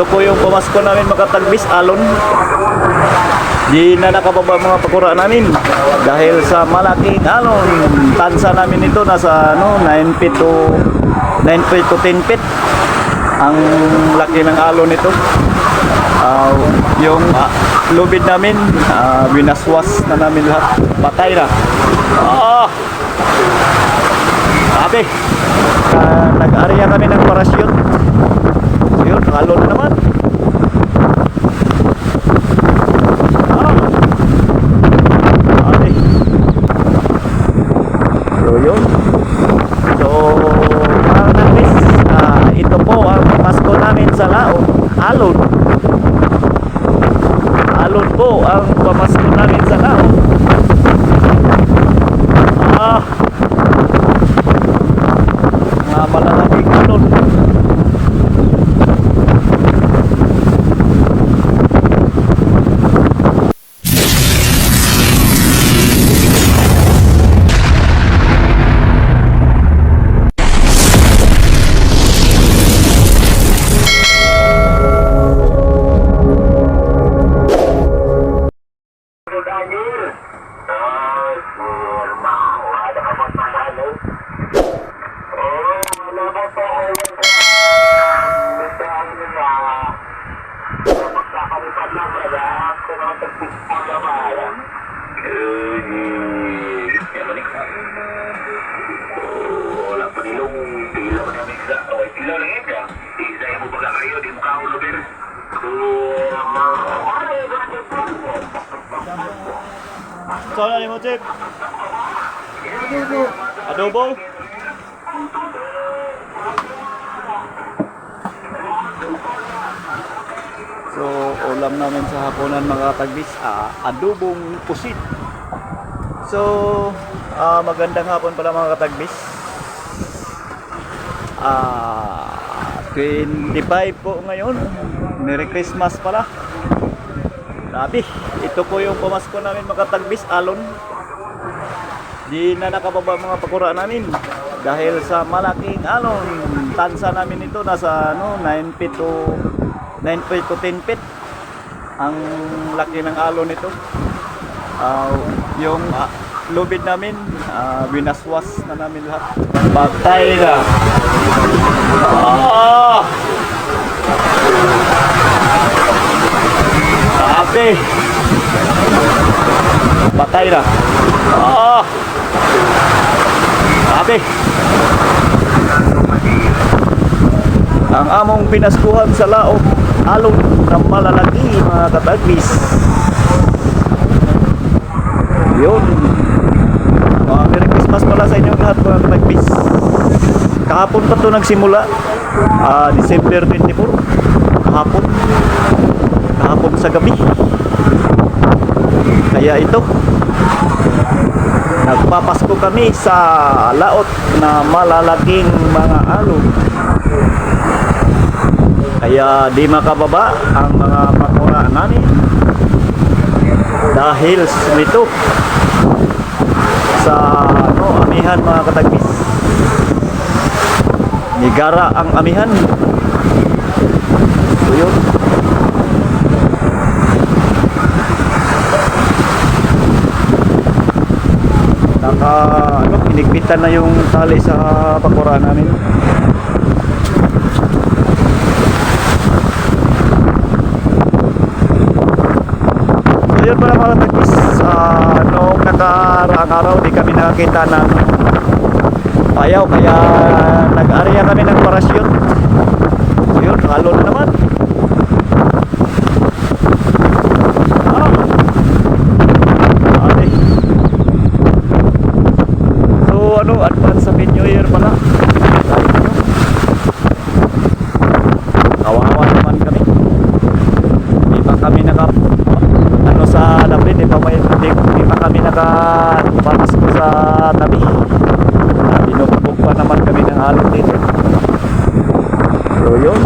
Ito po yung pamasko namin makatagbis, alon. Di na nakababa mga pakura namin dahil sa malaking alon. Tansa namin ito nasa ano, 9 feet to 9 feet to 10 feet. Ang laki ng alon nito. Ah, yung ah, lubid namin, ah, binaswas na namin lahat. Patay na. Ah! Sabi, ah, nag-area kami ng parachute. Alon na naman. Ah! Sabi. So yun. So, mga kapis, ah, ito po ang Pasko namin sa Lao. Alon. Alon po ang pamasko namin sa Lao. Ah, mga malalaking alon. Daniel. Ah, firma. Ada kamu sama lu. Oh, kenapa kau yang Betul na. Kapag kamu pala pala, kung ang tagpista ka ba yan? Eh, yan ni ka. Oh, wala pa nilong tila mo namin sa. O, tila lang yan ka. Isa mo baga kayo, di mo ka ulo, bir. Oh, ano yung So, Chip? Adobo? So, ulam namin sa hapunan mga tagbis, ah, adobong pusit. So, ah, magandang hapon pala mga katagbis. Ah, 25 po ngayon. Merry Christmas pala. Grabe, ito po yung pamasko namin makatagbis, alon. Di na nakababa mga pakura namin dahil sa malaking alon. Tansa namin ito nasa ano, 9 feet to 9 feet to 10 feet. Ang laki ng alon nito. Ah, yung ah, lubid namin, ah, binaswas na namin lahat. Patay na. Ah! Sabi. Patay na. Ah! Sabi. Ang among pinaskuhan sa laot, alon ng malalaki mga katagbis. Yun. Uh, Merry Christmas pala sa inyo lahat mga katagbis. Kahapon pa to nagsimula. Ah, December 24. Kahapon kahapon sa gabi. Kaya ito, nagpapasko kami sa laot na malalaking mga alon. Kaya di makababa ang mga pakura namin dahil nito sa ano, amihan mga katagbis. Nigara ang amihan. So yun. Naka ano, pinigpitan na yung tali sa pakura namin. So yun pala mga tagpis, uh, noong nakaraang araw di kami nakakita ng payaw kaya nag-area kami ng parachute. So yun, halo na naman. Ah! Ate. So ano, advance sa New Year pala. Sabi ko, Kawawa naman kami. Di pa kami naka ano sa labi, di pa may di, di pa kami naka pamasko sa tabi. Uh, binubog pa naman kami ng alon dito. So yun.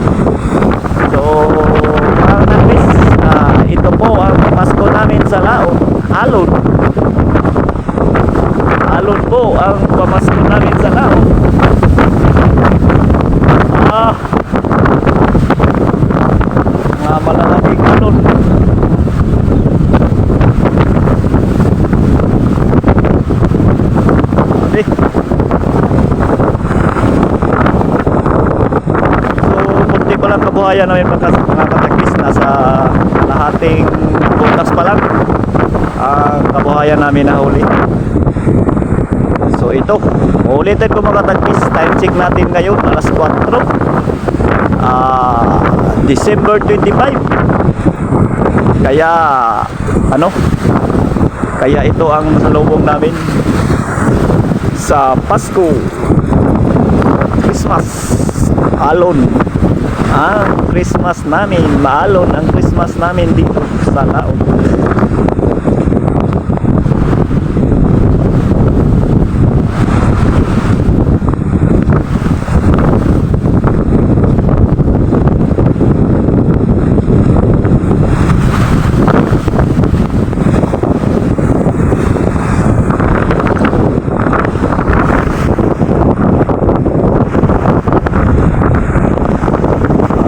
na malalaking alon. Grabe. So, kunti pa lang kabuhayan namin mga mga katagis. Nasa lahating butas pa lang ang kabuhayan namin na huli. So ito, ulitin ko mga katagis. Time check natin ngayon, alas 4. Ah, December 25. Kaya, ano? Kaya ito ang salubong namin sa Pasko. Christmas. Alon. Ang Christmas namin, maalon ang Christmas namin dito sa Laon.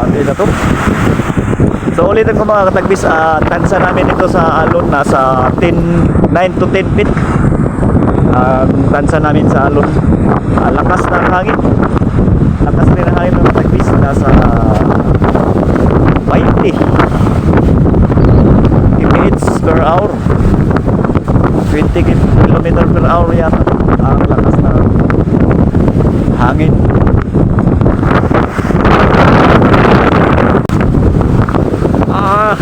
Ate na to. So ulitin ko mga katagbis, uh, tansa namin ito sa alon nasa 10, 9 to 10 feet. Ang tansa namin sa alon. Ah, lakas ng hangin. Lakas rin ang hangin mga katagbis, nasa 20 km per hour. 20 km per hour yata ang lakas ng hangin. Ah.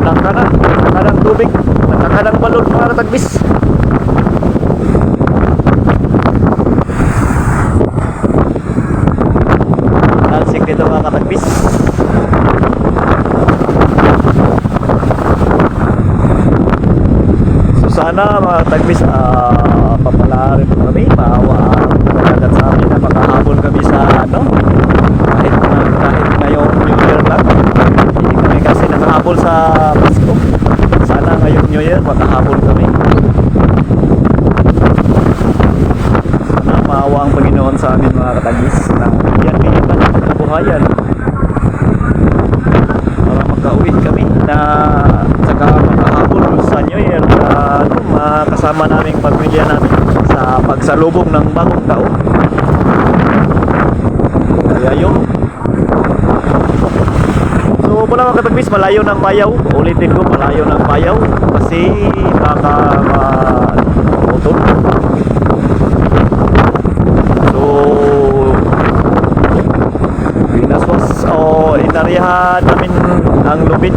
Mataka na. Mataka ng tubig. Balon mga katagbis. Talsik dito mga katagbis. So sana mga tagbis uh, papalarin mo kami, maawa ang nagkagat sa amin na makahabol kami sa ano kahit na kahit ngayong New Year lang hindi kami kasi nakahabol sa Pasko sana ngayong New Year makahabol kami sana maawa ang Panginoon sa amin mga katagbis na yan ganyan pa ng kabuhayan para makauwi kami na saka makahabol sa New Year na ano, makasama namin pamilya namin sa pagsalubong ng bagong taon. Kaya yun. So mula mga katagbis, malayo ng bayaw. Ulitin ko, malayo ng bayaw. Kasi baka mautol. So binaswas o inaryahan namin ang lubid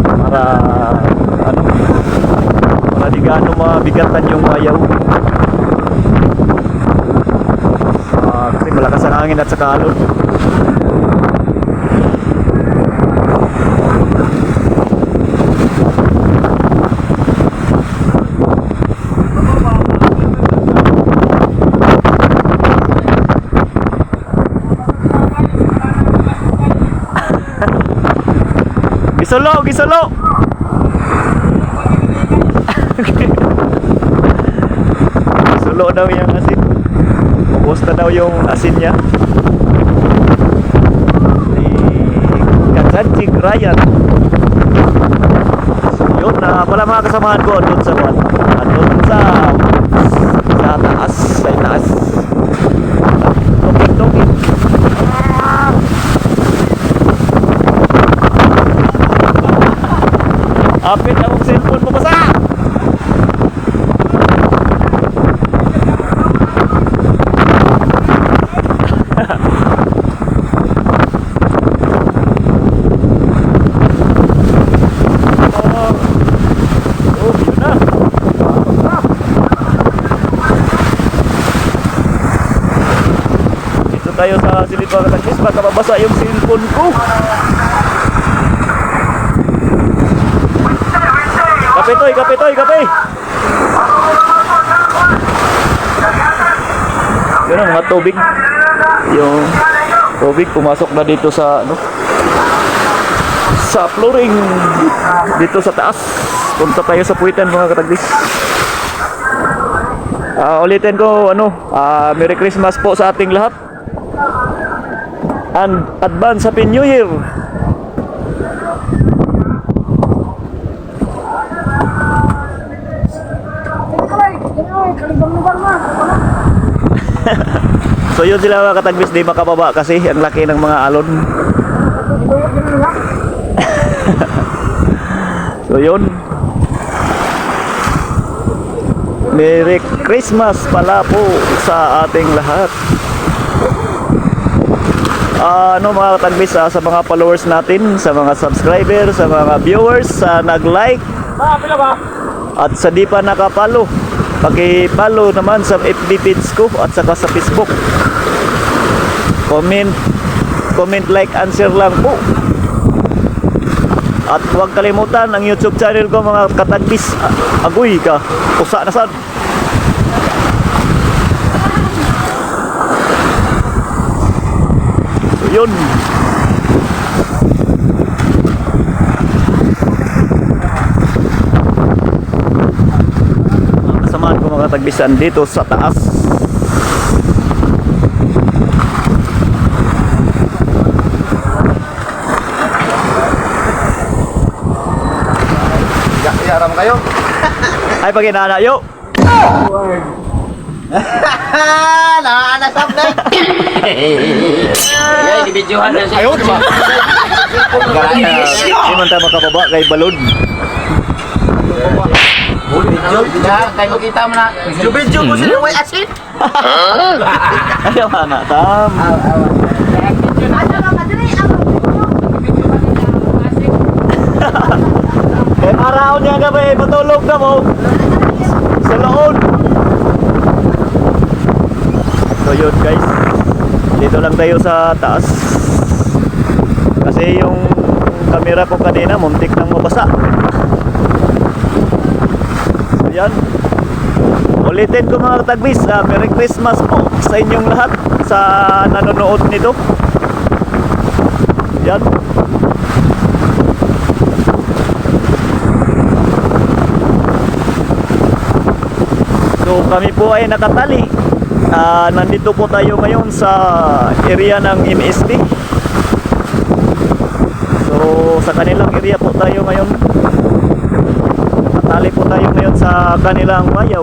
para ano para di gaano mabigatan yung bayaw Ah, kasi malakas ang hangin at saka alon Gisolo, gisolo. gisolo daw yung na daw yung asin niya. Ni Kansanchig Ryan. So yun na pala mga kasamahan ko doon sa kwan. Doon sa sa taas, sa taas. Tokit-tokit. Apit akong cellphone mo basa! oh, oh, yun na. Dito tayo sa Silipang Katakis, baka mabasa yung cellphone ko. Kape toy, kape. Yun ang mga tubig. Yung tubig pumasok na dito sa ano sa flooring dito sa taas punta tayo sa Puwitan mga katagbis. Ah, ulitin ko ano, ah, Merry Christmas po sa ating lahat. And advance Happy New Year. So yun sila mga katagbis di makababa kasi ang laki ng mga alon. so yun. Merry Christmas pala po sa ating lahat. Ah, ano mga katagbis ah, sa mga followers natin, sa mga subscribers, sa mga viewers, sa nag-like at sa di pa nakapalo. Paki-follow naman sa FB page ko at saka sa Facebook. Comment, comment, like, answer lang po. At huwag kalimutan ang YouTube channel ko mga katagbis. Agoy ka. Usa na sad. Yun. Kasamahan ko mga tagbisan dito sa taas. Yaram kayo? Ay pag inanayo. Nakakasap na. Yan, ibidyohan na siya. Ayun, diba? Hindi man tayo makababa kay balon. Video? Ya, kayo kita mo na. Video-video ko sila may asin. Ayaw na tam. Kay araw niya gabi matulog na mo. Sa loon. So yun guys. Dito lang tayo sa taas. Kasi yung camera ko kanina muntik nang mabasa. Yan. Ulitin ko mga tagbis, ah, Merry Christmas po sa inyong lahat sa nanonood nito. Yan. So kami po ay nakatali. Ah, nandito po tayo ngayon sa area ng MSB. So sa kanilang area po tayo ngayon. Nakatali po tayo ngayon sa kanilang wayaw.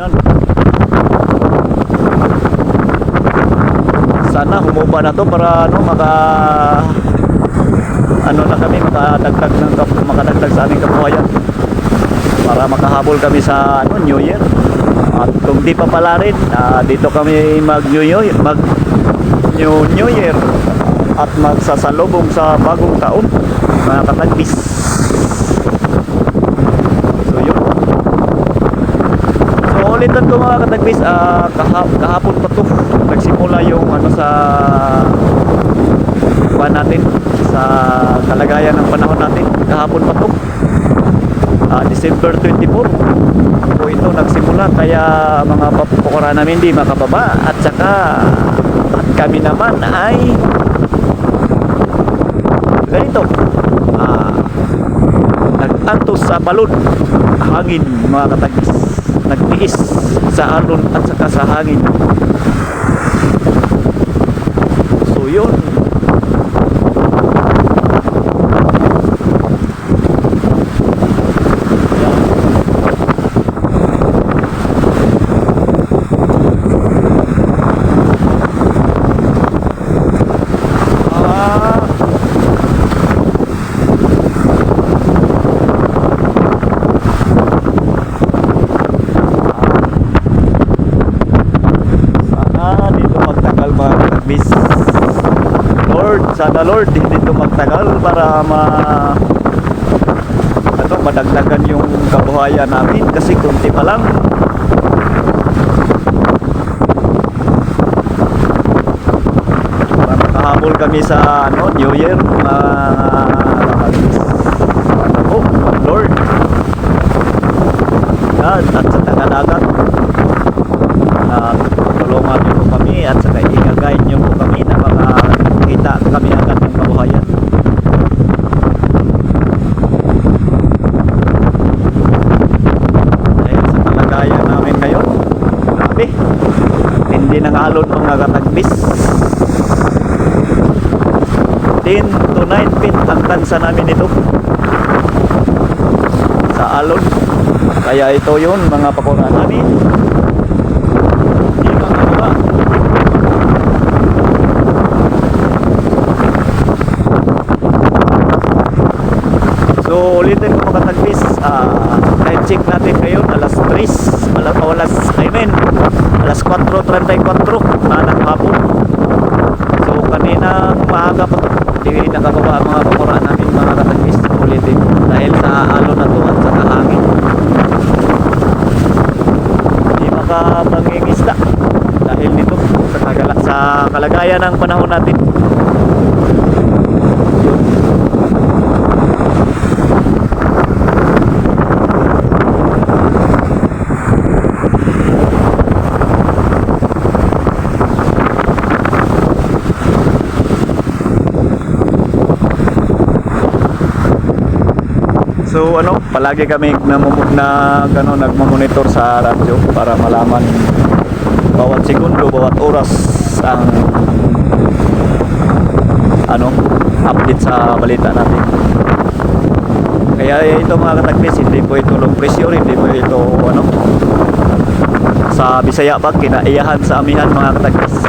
Yan. Sana humuba na to para ano maka ano na kami makadagdag ng makadagdag sa aming kabuhayan para makahabol kami sa ano New Year. At kung di pa pala rin, ah, dito kami mag New Year, mag New, New Year at magsasalubong sa bagong taon mga katagbis. So yun. So ulitan ko mga katagbis, ah, kaha- kahapon pa to nagsimula yung ano sa pa natin sa kalagayan ng panahon natin kahapon pa to Ah, December 24 po ito nagsimula kaya mga papukura namin di makababa. At saka at kami naman ay ganito. Ah, nag-antos sa balon hangin mga katagis. Nagtiis sa alon at saka sa hangin. So yun Ah. Sana dito magtagal mga katagbis. Lord, hindi ito magtagal para ma ano, madagdagan yung kabuhayan namin kasi kunti pa lang. Para makahabol kami sa ano, New Year, mga katagbis. Oh, Lord. Yan, at sa Tanganagat na tulungan niyo po kami at saka i-guide niyo po kami na makakita kami agad ng kabuhayan. ng alon mga katagbis 10 to 9 feet ang tansa namin ito. Sa alon. Kaya ito yun mga pakura namin hindi makakaba So ulitin ko mga tagbis uh, Time check natin ngayon Alas 3 Alas, o alas I mean Alas 4.34 na ng hapon So kanina maaga pa to Hindi nakababa ang mga pakuraan namin mga katagbis Ulitin Dahil sa alon na to at sa hangin Hindi makapangingisda Dahil nito sa, kagala, sa kalagayan ng panahon natin. So ano, palagi kami namumug na gano nagmo-monitor sa radyo para malaman bawat segundo, bawat oras ang ano, update sa balita natin. Kaya ito mga katagpis, hindi po ito low pressure, hindi po ito ano sa Bisaya pa, kinaiyahan sa amihan mga katagpis.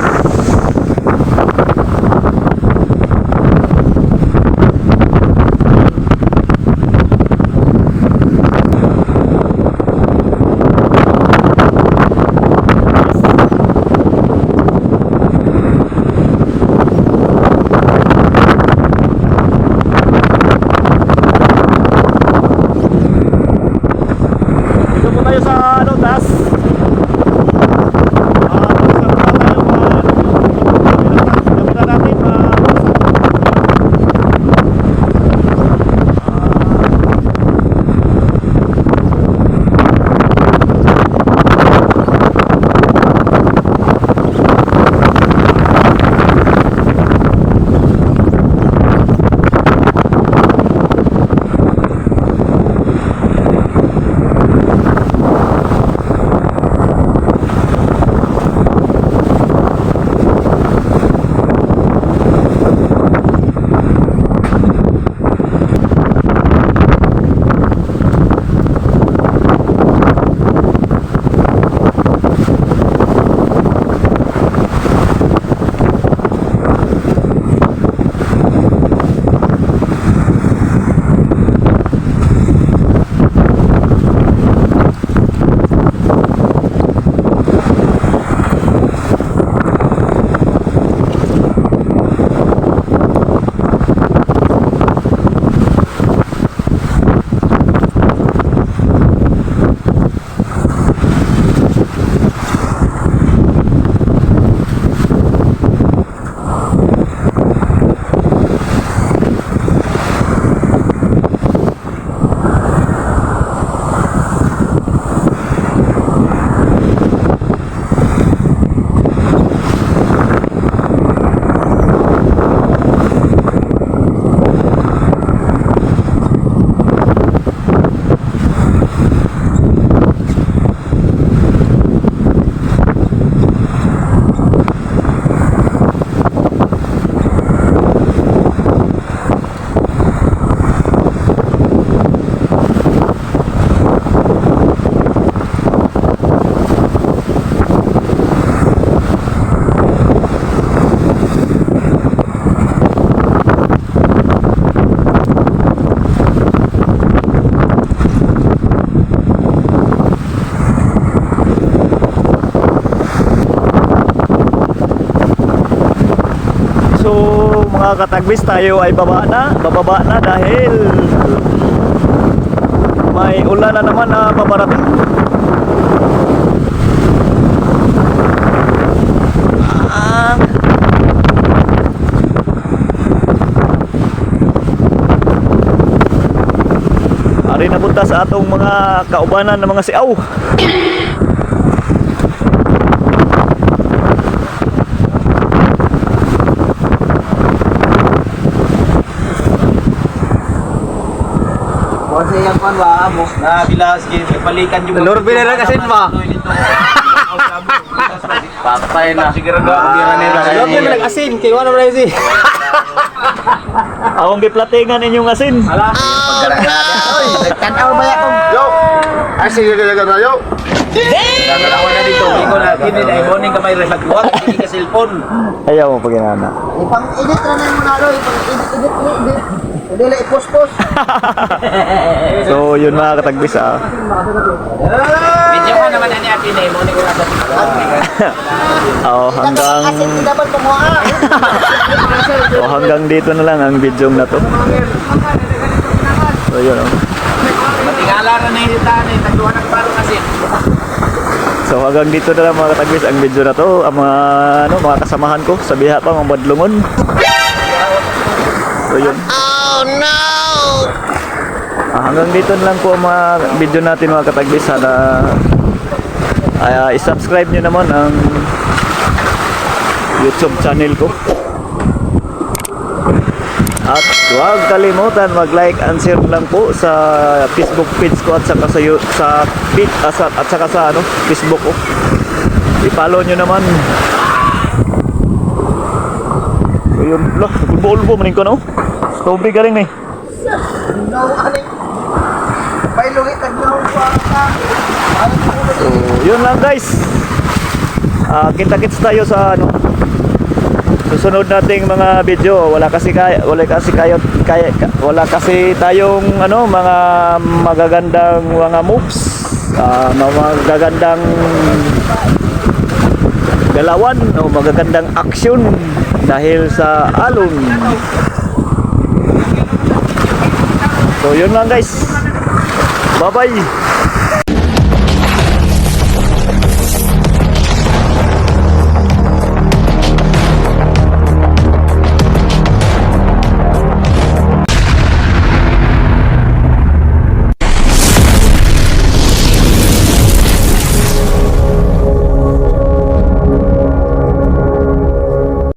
Mga katagbis tayo ay baba na, bababa na dahil may ulan na naman na paparating. Ah. Ari na punta sa atong mga kaubanan ng mga siaw. Pan ba, mo. Na bilas gid balikan yung Lord, binara kasi ba? Patay na. Siguro daw. Log mo nag-asin, kay wala na si. Akong giplatingan inyong asin. Nagtanaw ba ako? Yo! Ay, sige, sige, sige, yo! Gagalawan na dito. Ikaw na kini ay morning ka may resagwat, hindi ka cellphone. Ayaw mo paginana. Ipang-edit na na mo na ro, ipang-edit, edit, edit. Hindi lang ipos-pos. So yun mga katagbis ah. Video ko naman na ni Ate na morning ko na sa Oh, hanggang dapat kumuha. oh, hanggang dito na lang ang video na to. So yun oh. Matingala ra na yung tani, nagduwa ng parang asin. So hanggang dito na lang mga katagbis ang video na to. Ang mga ano, mga kasamahan ko sa biha pa mga badlungon. So yun. No! hanggang dito lang po mga video natin mga katagbis. Sana ah, i-subscribe nyo naman ang YouTube channel ko. At huwag kalimutan mag-like and share lang po sa Facebook page ko at saka sa sa page at, sa- at saka sa ano, Facebook ko. I-follow nyo naman. Ayun, lah, bulbo maning ko no. Tubig galing ni. No, ano Pailungit, nagnaw pa ka. So, yun lang guys. Ah, kita-kits tayo sa ano susunod nating mga video. Wala kasi kaya wala kasi kayo kaya wala kasi tayong ano mga magagandang mga moves. Ah, mga magagandang galawan o magagandang action dahil sa alon. So yun lang guys. Bye-bye.